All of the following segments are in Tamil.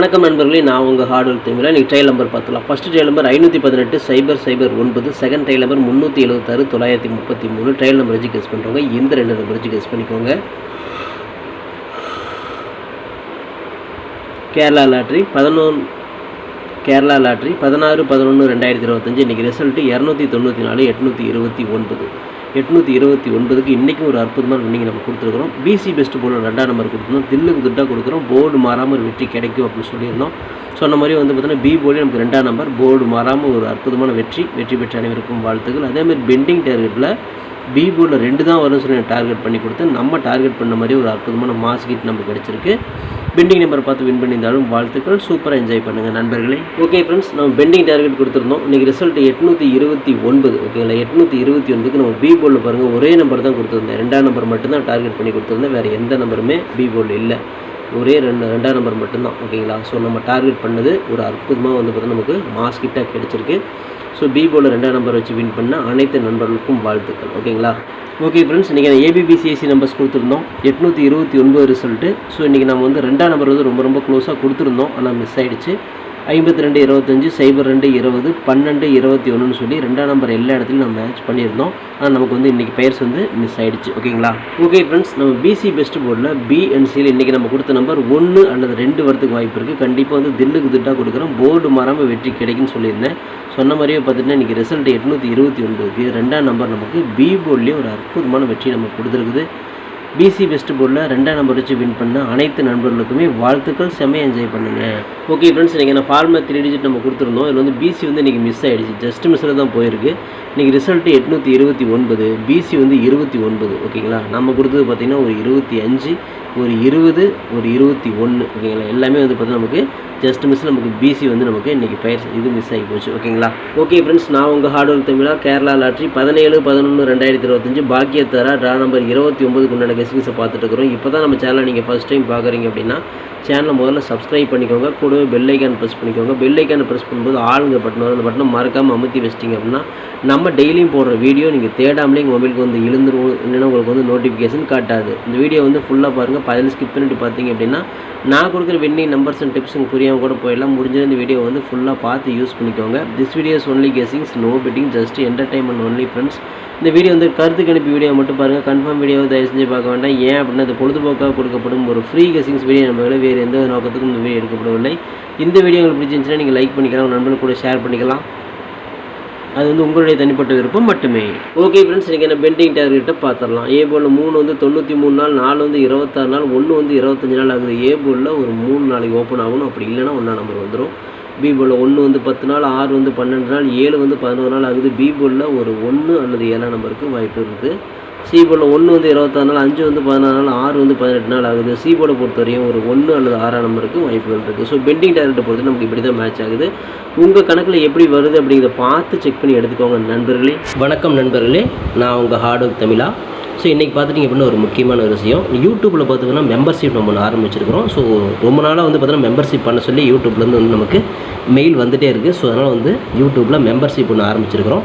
வணக்கம் நண்பர்களே நான் உங்கள் ஹார்ட்வேர் தமிழா நீங்கள் ட்ரையல் நம்பர் பார்த்துலாம் ஃபஸ்ட் ட்ரையல் நம்பர் ஐநூற்றி பதினெட்டு சைபர் சைபர் ஒன்பது. செகண்ட் ட்ரையல் நம்பர் முந்நூற்றி எழுபத்தாறு தொள்ளாயிரத்தி முப்பத்தி மூணு. ட்ரையல் நம்பர் வச்சு கெஸ் பண்ணுறவங்க இந்த ரெண்டு நம்பர் வச்சு கெஸ் பண்ணிக்கோங்க. கேரளா லாட்ரி பதினொன்று கேரளா லாட்ரி பதினாறு பதினொன்று ரெண்டாயிரத்தி இருபத்தஞ்சு. இன்றைக்கி ரிசல்ட்டு இரநூத்தி தொண்ணூற்றி நாலு எட்நூற்றி இருபத்தி ஒன்பது. எட்நூற்றி இருபத்தி ஒன்பதுக்கு இன்றைக்கும் ஒரு அற்புதமான ரன்னிங் நம்ம கொடுத்துருக்குறோம். பிசி பெஸ்ட் போலர் ரெண்டாம் நம்பர் கொடுத்துருந்தோம். தில்லுக்கு துட்டாக கொடுக்குறோம். போர்டு மாறாமல் ஒரு வெற்றி கிடைக்கும் அப்படின்னு சொல்லியிருந்தோம். சொன்ன மாதிரி வந்து பார்த்தீங்கன்னா பி போலே நமக்கு ரெண்டாம் நம்பர் போர்டு மாறாமல் ஒரு அற்புதமான வெற்றி வெற்றி பெற்ற அனைவருக்கும் வாழ்த்துக்கள். அதேமாதிரி பெண்டிங் டார்கெட்டில் பி போர்டில் ரெண்டு தான் வரும்னு சொல்லி டார்கெட் பண்ணி கொடுத்து நம்ம டார்கெட் பண்ண மாதிரி ஒரு அற்புதமான மாஸ் கிட் நமக்கு கிடச்சிருக்கு. பெண்டிங் நம்பர் பார்த்து வின் பண்ணியிருந்தாலும் வாழ்த்துக்கள். சூப்பராக என்ஜாய் பண்ணுங்கள் நண்பர்களே. ஓகே ஃப்ரெண்ட்ஸ் நம்ம பெண்டிங் டார்கெட் கொடுத்துருந்தோம். இன்றைக்கி ரிசல்ட் எட்நூற்றி இருபத்தி ஒன்பது. ஓகேங்களா எட்நூற்றி இருபத்தி ஒன்பதுக்கு நம்ம பி போர்டில் பாருங்கள் ஒரே நம்பர் தான் கொடுத்துருந்தேன். ரெண்டாம் நம்பர் மட்டும்தான் டார்கெட் பண்ணி கொடுத்துருந்தேன். வேறு எந்த நம்பருமே பி போர்டில் இல்லை. ஒரே ரெண்டு ரெண்டாம் நம்பர் மட்டும்தான். ஓகேங்களா ஸோ நம்ம டார்கெட் பண்ணது ஒரு அற்புதமாக வந்து பார்த்தீங்கன்னா நமக்கு மாஸ்கிட்டாக கிடச்சிருக்கு. ஸோ பி போர்டில் ரெண்டாம் நம்பர் வச்சு வின் பண்ண அனைத்து நண்பர்களுக்கும் வாழ்த்துக்கள். ஓகேங்களா ஓகே ஃப்ரெண்ட்ஸ் இன்றைக்கி ஏபிபிசிஎஸ்சி நம்பர்ஸ் கொடுத்துருந்தோம். எட்நூற்றி இருபத்தி ஒன்பது ரிசல்ட்டு ஸோ இன்றைக்கி நம்ம வந்து ரெண்டாம் நம்பர் வந்து ரொம்ப ரொம்ப க்ளோஸாக கொடுத்துருந்தோம். ஆனால் மிஸ் ஆகிடுச்சு ஐம்பத்தி ரெண்டு இருபத்தஞ்சி சைபர் ரெண்டு இருபது பன்னெண்டு இருபத்தி ஒன்றுன்னு சொல்லி ரெண்டாம் நம்பர் எல்லா இடத்துலையும் நம்ம மேட்ச் பண்ணியிருந்தோம். ஆனால் நமக்கு வந்து இன்றைக்கி பெயர்ஸ் வந்து மிஸ் ஆகிடுச்சு ஓகேங்களா ஓகே ஃப்ரெண்ட்ஸ் நம்ம பிசி பெஸ்ட் போர்டில் பிஎன்சியில் இன்றைக்கி நம்ம கொடுத்த நம்பர் ஒன்று அல்லது ரெண்டு வரதுக்கு வாய்ப்பு இருக்குது கண்டிப்பாக வந்து தில்லுக்கு திட்டாக கொடுக்குறோம். போர்டு மாறாமல் வெற்றி கிடைக்குன்னு சொல்லியிருந்தேன். சொன்ன மாதிரியே பார்த்துட்டுனா இன்றைக்கி ரிசல்ட் எட்நூற்றி இருபத்தி ஒன்பதுக்கு ரெண்டாம் நம்பர் நமக்கு பி போர்ட்லேயே ஒரு அற்புதமான வெற்றி நமக்கு கொடுத்துருக்குது. பிசி வெஸ்ட் போர்டில் ரெண்டாம் நம்பர் வச்சு வின் பண்ண அனைத்து நண்பர்களுக்குமே வாழ்த்துக்கள் செம்மையாக என்ஜாய் பண்ணுங்கள் ஓகே ஃப்ரெண்ட்ஸ் இன்றைக்கி நான் ஃபார்மே த்ரீ டிஜிட் நம்ம கொடுத்துருந்தோம். இதில் வந்து பிசி வந்து இன்றைக்கி மிஸ் ஆகிடுச்சு ஜஸ்ட் மிஸ்ஸில் தான் போயிருக்கு. இன்றைக்கி ரிசல்ட்டு எட்நூற்றி இருபத்தி ஒன்பது பிசி வந்து இருபத்தி ஒன்பது ஓகேங்களா நம்ம கொடுத்தது பார்த்திங்கன்னா ஒரு இருபத்தி அஞ்சு ஒரு இருபது ஒரு இருபத்தி ஒன்று ஓகேங்களா எல்லாமே வந்து பார்த்தீங்கன்னா நமக்கு ஜஸ்ட் மிஸ் நமக்கு பிசி வந்து நமக்கு இன்றைக்கி பயிர் இது மிஸ் ஆகி போச்சு ஓகேங்களா ஓகே ஃப்ரெண்ட்ஸ் நான் உங்கள் ஹார்ட் ஒர்க் தமிழா கேரளா லாட்ரி பதினேழு பதினொன்று ரெண்டாயிரத்தி இருபத்தஞ்சு பாக்கியத்தாரா ட்ரா நம்பர் இருபத்தி ஒம்பதுக்கு நடக்க ரெசிபிஸை பார்த்துட்டு இருக்கிறோம் இப்போ தான் நம்ம சேனலை நீங்கள் ஃபஸ்ட் டைம் பார்க்குறீங்க அப்படின்னா சேனலை முதல்ல சப்ஸ்கிரைப் பண்ணிக்கோங்க. கூடவே பெல் ஐக்கான் ப்ரெஸ் பண்ணிக்கோங்க. பெல் ஐக்கான் ப்ரெஸ் பண்ணும்போது ஆளுங்க பட்டன் அந்த பட்டனை மறக்காமல் அமுத்தி வச்சிட்டிங்க அப்படின்னா நம்ம டெய்லியும் போடுற வீடியோ நீங்கள் தேடாமலே எங்கள் மொபைலுக்கு வந்து இழுந்துருவோம் இல்லைன்னா உங்களுக்கு வந்து நோட்டிஃபிகேஷன் காட்டாது. இந்த வீடியோ வந்து ஃபுல்லாக பாருங்கள் பதில் ஸ்கிப் பண்ணிட்டு பார்த்தீங்க அப்படின்னா நான் கொடுக்குற வின்னிங் நம்பர்ஸ் அண்ட் டிப்ஸ் புரியாமல் கூட போயிடலாம். முடிஞ்சது இந்த வீடியோ வந்து ஃபுல்லாக பார்த்து யூஸ் பண்ணிக்கோங்க. This videos only guessings no betting just entertainment only friends இந்த வீடியோ வந்து கருத்து கணிப்பு வீடியோ மட்டும் பாருங்கள் கன்ஃபார்ம் வீடியோ தயவு செஞ்சு பார்க்க வேண்டாம். ஏன் அப்படின்னா அது பொழுதுபோக்காக கொடுக்கப்படும் ஒரு ஃப்ரீ கெஸிங்ஸ் வீடியோ நம்ம வேறு எந்த நோக்கத்துக்கும் இந்த வீடியோ எடுக்கப்படவில்லை. இந்த வீடியோ உங்களுக்கு பிடிச்சிருந்துச்சுன்னா நீங்கள் லைக் பண்ணிக்கலாம். உங்கள் நண்பர்கள் கூட ஷேர் பண்ணிக்கலாம். அது வந்து உங்களுடைய தனிப்பட்ட விருப்பம் மட்டுமே. ஓகே ஃப்ரெண்ட்ஸ் இன்றைக்கி என்ன பெண்டிங் டார்கெட்டை பார்த்துடலாம் ஏ போலில் மூணு வந்து தொண்ணூற்றி மூணு நாள் நாலு வந்து இருபத்தாறு நாள் ஒன்று வந்து இருபத்தஞ்சு நாள் ஆகுது. ஏ போலில் ஒரு மூணு நாளைக்கு ஓப்பன் ஆகணும். அப்படி இல்லைன்னா ஒன்றா நம்பர் வந்துடும் பி போலில் ஒன்று வந்து பத்து நாள் ஆறு வந்து பன்னெண்டு நாள் ஏழு வந்து பதினோரு நாள் ஆகுது. பி போலில் ஒரு ஒன்று அல்லது ஏழாம் நம்பருக்கு வாய்ப்பு இருக்குது. சி போர்டில் ஒன்று வந்து இருபத்தாறு நாள் அஞ்சு வந்து பதினாறு நாள் ஆறு வந்து பதினெட்டு நாள் ஆகுது. சி போர்டை பொறுத்தவரையும் ஒரு ஒன்று அல்லது ஆறாம் நம்பருக்கு வாய்ப்புகள் இருக்குது ஸோ பெண்டிங் டேரக்டை பொறுத்து நமக்கு இப்படி தான் மேட்ச் ஆகுது. உங்கள் கணக்கில் எப்படி வருது அப்படிங்கிறத பார்த்து செக் பண்ணி எடுத்துக்கோங்க நண்பர்களே. வணக்கம் நண்பர்களே. நான் உங்கள் ஹார்ட் ஒர்க் தமிழா. ஸோ இன்றைக்கி பார்த்துட்டிங்க அப்படின்னா ஒரு முக்கியமான ஒரு விஷயம். யூடியூப்பில் பார்த்தீங்கன்னா மெம்பர்ஷிப் நம்ம ஒன்று ஆரம்பிச்சிருக்கிறோம். ஸோ ரொம்ப நாளாக வந்து பார்த்தீங்கன்னா மெம்பர்ஷிப் பண்ண சொல்லி யூடியூப்லேருந்து வந்து நமக்கு மெயில் வந்துகிட்டே இருக்குது ஸோ அதனால் வந்து யூடியூப்பில் மெம்பர்ஷிப் ஒன்று ஆரம்பிச்சிருக்கிறோம்.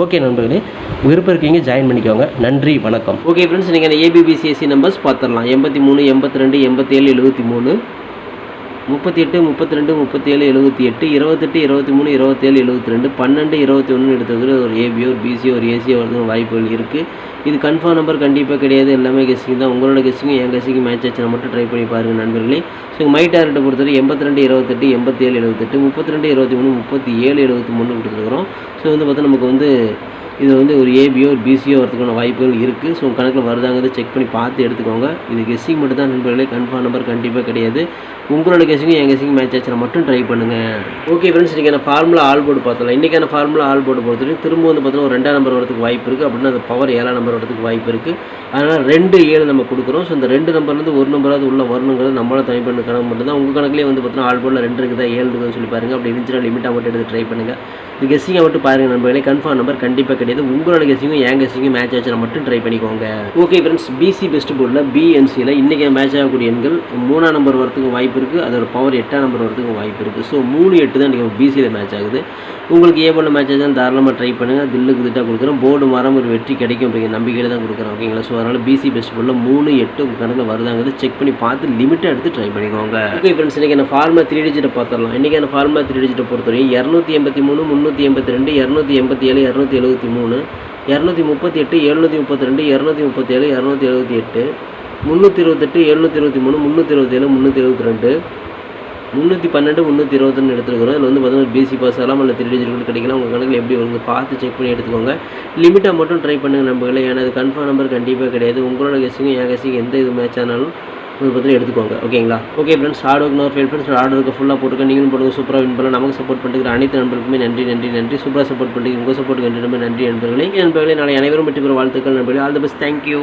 ஓகே நண்பர்களே விருப்பம் இருக்கீங்க ஜாயின் பண்ணிக்கோங்க. நன்றி வணக்கம். ஓகே ஃப்ரெண்ட்ஸ் நீங்கள் அந்த ஏபிபிசிஎஸ்சி நம்பர்ஸ் பார்த்துடலாம். எண்பத்தி மூணு எண்பத்தி ரெண்டு எண்பத்தேழு எழுபத்தி மூணு. முப்பத்தி எட்டு முப்பத்தி ரெண்டு முப்பத்தி ஏழு எழுபத்தி எட்டு இருபத்தெட்டு இருபத்தி மூணு இருபத்தேழு எழுபத்தி ரெண்டு பன்னெண்டு இருபத்தி ஒன்று எடுத்துக்கிற ஒரு ஏபியோ ஒரு பிசியோ ஒரு ஏசியோ வரதுக்கு வாய்ப்புகள் இருக்குது இது கன்ஃபார்ம் நம்பர் கண்டிப்பாக கிடையாது. எல்லாமே கெஸ்டிங் தான். உங்களோட கெஸ்டிங்கும் என் கெஸ்டிங்கும் மேட்ச் ஆச்சுன்னா மட்டும் ட்ரை பண்ணி பாருங்கள் நண்பர்களே. ஸோ மை டார்கெட்டை பொறுத்தவரை எண்பத்தி ரெண்டு இருபத்தெட்டு எண்பத்தேழு எழுபத்தெட்டு முப்பத்தி ரெண்டு இருபத்தி மூணு முப்பத்தி ஏழு எழுபத்தி மூணு கொடுத்துருக்குறோம். ஸோ வந்து பார்த்தா நமக்கு வந்து இது வந்து ஒரு ஏபியோ ஒரு பிசியோ வரதுக்கான வாய்ப்புகள் இருக்குது ஸோ கணக்கில் வருதாங்கிறத செக் பண்ணி பார்த்து எடுத்துக்கோங்க. இது கெஸ்டிங் மட்டும் தான் நண்பர்களே. கன்ஃபார்ம் நம்பர் கண்டிப்பாக கிடையாது. உங்களோட கேஸுக்கும் என் கேஸுக்கும் மேட்ச் ஆச்சுன்னா மட்டும் ட்ரை பண்ணுங்கள் ஓகே ஃப்ரெண்ட்ஸ் இன்றைக்கான ஃபார்முலா ஆல் போர்டு பார்த்தலாம் இன்றைக்கான ஃபார்முலா ஆல் போர்டு பொறுத்தவரைக்கும் திரும்ப வந்து பார்த்தோன்னா ஒரு ரெண்டாம் நம்பர் வரதுக்கு வாய்ப்பு இருக்குது அப்படின்னா அது பவர் ஏழாம் நம்பர் வரதுக்கு வாய்ப்பு இருக்குது அதனால் ரெண்டு ஏழு நம்ம கொடுக்குறோம். ஸோ இந்த ரெண்டு நம்பர்லேருந்து ஒரு நம்பராவது உள்ள வரணுங்கிறது நம்மளோட தனி பண்ண கணக்கு மட்டும் தான். உங்கள் கணக்குலேயே வந்து பார்த்தீங்கன்னா ஆல் போர்டில் ரெண்டு இருக்குதா ஏழு இருக்குதுன்னு சொல்லி பாருங்கள் அப்படி இருந்துச்சுன்னா லிமிட்டாக மட்டும் எடுத்து ட்ரை பண்ணுங்கள் இது கெஸ்ஸிங்கை மட்டும் பாருங்கள் நண்பர்களே. கன்ஃபார்ம் நம்பர் கண்டிப்பாக கிடையாது. உங்களோட கெஸ்ஸிங்கும் என் கெஸ்ஸிங்கும் மேட்ச் ஆச்சுன்னா மட்டும் ட்ரை பண்ணிக்கோங்க. ஓகே ஃப்ரெண்ட்ஸ் பிசி பெஸ்ட் போர்டில் பிஎன்சியில் இன்றைக்கி மேட்ச் ஆகக்கூடிய எண்கள் மூணாம் நம்பர் வரத்துக்கு வாய்ப்பு இருக்குது அதோட பவர் எட்டாம் நம்பர் வரதுக்கு வாய்ப்பு இருக்குது ஸோ மூணு எட்டு தான் இன்றைக்கி பிசியில் மேட்ச் ஆகுது. உங்களுக்கு ஏ போல மேட்ச் ஆச்சுன்னா தாராளமாக ட்ரை பண்ணுங்கள் தில்லுக்கு திட்டாக கொடுக்குறோம் போர்டு மரம் ஒரு வெற்றி கிடைக்கும் அப்படிங்கிற நம்பிக்கையில் தான் கொடுக்குறோம் ஓகேங்களா ஸோ அதனால் பிசி பெஸ்ட் போர்டில் மூணு எட்டு உங்கள் கணக்கில் வருதாங்கிறது செக் பண்ணி பார்த்து லிமிட்டாக எடுத்து ட்ரை பண்ணிக்கோங்க. ஓகே ஃப்ரெண்ட்ஸ் இன்றைக்கி என்ன ஃபார்மா த்ரீ டிஜிட்டை பார்த்துடலாம். இன்றைக்கி என்ன ஃபார்மா த்ரீ டிஜிட்டை பொறுத்தவரை இரநூத்தி எண்பத்தி மூணு முந்நூற்றி எண்பத்தி ரெண்டு இரநூத்தி எண்பத்தி ஏழு இரநூத்தி எழுபத்தி மூணு இரநூத்தி முப்பத்தி எட்டு எழுநூற்றி முப்பத்தி ரெண்டு இரநூத்தி முப்பத்தேழு இரநூத்தி எழுபத்தி எட்டு முந்நூற்றி இருபத்தெட்டு எழுநூற்றி இருபத்தி மூணு முந்நூற்றி இருபத்தேழு முந்நூற்றி எழுபத்தி ரெண்டு முந்நூற்றி பன்னெண்டு முந்நூற்றி இருபத்தொன்று எடுத்துருக்கிறோம். இதில் வந்து பார்த்தீங்கன்னா பிசி பாஸ் ஆகலாம் இல்லை த்ரீ டிஜிட் கூட கிடைக்கலாம். உங்கள் கணக்கில் எப்படி வருங்க பார்த்து செக் பண்ணி எடுத்துக்கோங்க. லிமிட்டாக மட்டும் ட்ரை பண்ணுங்கள் நம்பர்களே ஏன்னா அது கன்ஃபார்ம் நம்பர் கண்டிப்பாக கிடையாது. உங்களோட கெஸ்ஸிங் என் கெஸ்ஸிங் எந்த இது மேட்ச் ஆனாலும் இது பற்றி எடுத்துக்கோங்க. ஓகேங்களா okay friends hard work nor fail friends hard work ஃபுல்லாக போட்டுருக்க நீங்களும் போடுங்க. சூப்பராக வின் பண்ணலாம். நமக்கு சப்போர்ட் பண்ணிருக்கிற அனைத்து நண்பர்களுக்குமே நன்றி நன்றி நன்றி. சூப்பராக சப்போர்ட் பண்ணிட்டு உங்கள் சப்போர்ட் கண்டிப்பாக நன்றி நண்பர்களே. நண்பர்களே நாளை அனைவரும் பெற்று பெற வாழ்த்துக்கள் நண்பர்களே. All the best thank you